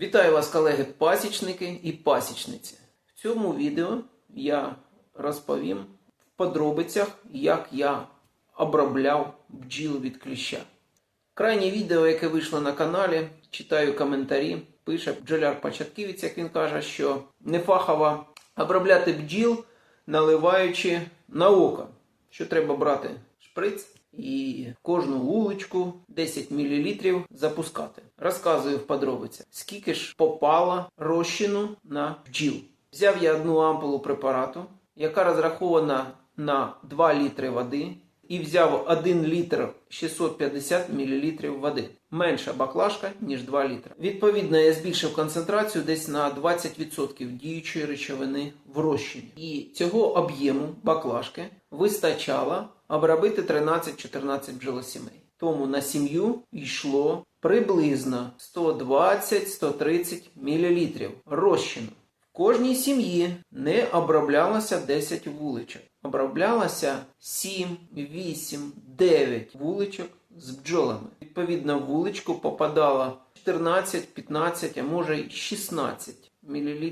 Вітаю вас, колеги пасічники і пасічниці. В цьому відео я розповім в подробицях, як я обробляв бджіл від кліща. Крайнє відео, яке вийшло на каналі, читаю коментарі, пише бджоляр-початківець, як він каже, що нефахово обробляти бджіл, наливаючи на око, що треба брати шприц і кожну вуличку 10 мл запускати. Розказую в подробицях, скільки ж попало розчину на бджіл. Взяв я одну ампулу препарату, яка розрахована на 2 літри води, і взяв 1 літр 650 мл води. Менша баклажка, ніж 2 літри. Відповідно, я збільшив концентрацію десь на 20% діючої речовини в розчині. І цього об'єму баклажки вистачало обробити 13-14 бджолосімей. Тому на сім'ю йшло приблизно 120-130 мл розчину. В кожній сім'ї не оброблялося 10 вуличок. Оброблялося 7, 8, 9 вуличок з бджолами. Відповідно, в вуличку попадало 14, 15, а може й 16 мл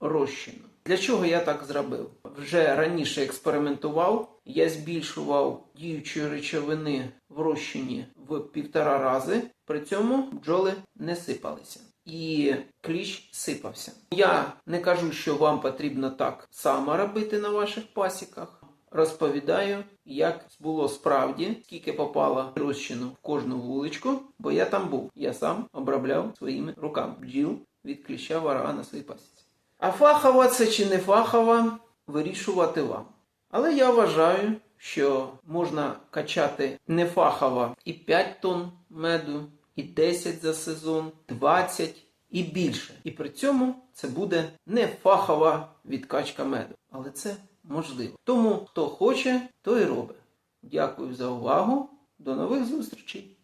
розчину. Для чого я так зробив? Вже раніше експериментував. Я збільшував діючої речовини в розчині в півтора рази. При цьому бджоли не сипалися. І кліщ сипався. Я не кажу, що вам потрібно так само робити на ваших пасіках. Розповідаю, як було справді, скільки попало розчину в кожну вуличку, бо я там був. Я сам обробляв своїми руками бджіл від кліща варага на своїй пасіці. А фахова це чи не фахова, вирішувати вам. Але я вважаю, що можна качати нефахово і 5 тонн меду, і 10 за сезон, 20 і більше. І при цьому це буде не фахова відкачка меду. Але це можливо. Тому хто хоче, той і робить. Дякую за увагу. До нових зустрічей!